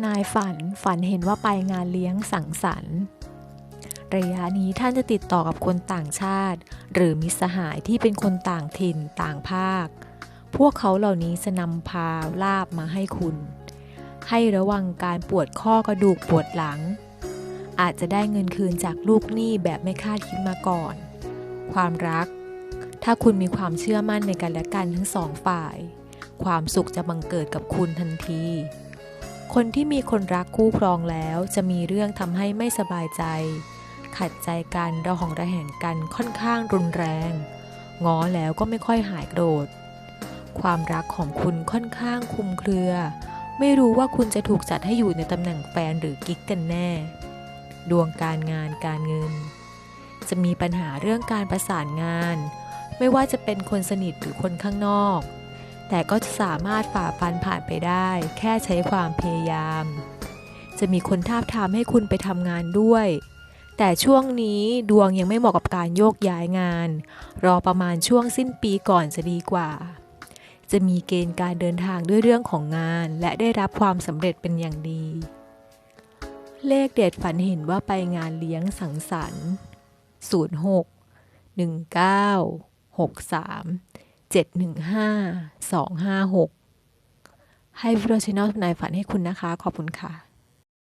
ำนายฝัน ฝันเห็นว่าไปงานเลี้ยงสังสรรค์ ระยะนี้ท่านจะติดต่อกับคนต่างชาติ หรือมิสหายที่เป็นคนต่างถิ่นต่างภาค พวกเขาเหล่านี้จะนำพาลาบมาให้คุณ ให้ระวังการปวดข้อกระดูกปวดหลัง อาจจะได้เงินคืนจากลูกหนี้แบบไม่คาดคิดมาก่อน ความรัก ถ้าคุณมีความเชื่อมั่นในกันและกันทั้งสองฝ่าย ความสุขจะบังเกิดกับคุณทันที คนที่มีคนรักคู่ครองแล้วจะมีเรื่องทำให้ไม่สบายใจ ขัดใจกันระหองระแหงกันค่อนข้างรุนแรง ง้อแล้วก็ไม่ค่อยหายโกรธ ความรักของคุณค่อนข้างคุมเครือ ไม่รู้ว่าคุณจะถูกจัดให้อยู่ในตำแหน่งแฟนหรือกิ๊กกันแน่ ดวงการงานการเงิน จะมีปัญหาเรื่องการประสานงาน ไม่ว่าจะเป็นคนสนิทหรือคนข้างนอก แต่ก็จะสามารถฝ่าฟันผ่านไปได้ แค่ใช้ความพยายาม จะมีคนทาบทามให้คุณไปทำงานด้วย แต่ช่วงนี้ดวงยังไม่เหมาะกับการโยกย้ายงาน รอประมาณช่วงสิ้นปีก่อนจะดีกว่า จะมีเกณฑ์การเดินทางด้วยเรื่องของงาน และได้รับความสำเร็จเป็นอย่างดี เลขเด็ดฝันเห็นว่าไปงานเลี้ยงสังสรรค์06 19 63 715 256 ให้วิโรชแนลนายฝันให้คุณนะคะ ขอบคุณค่ะ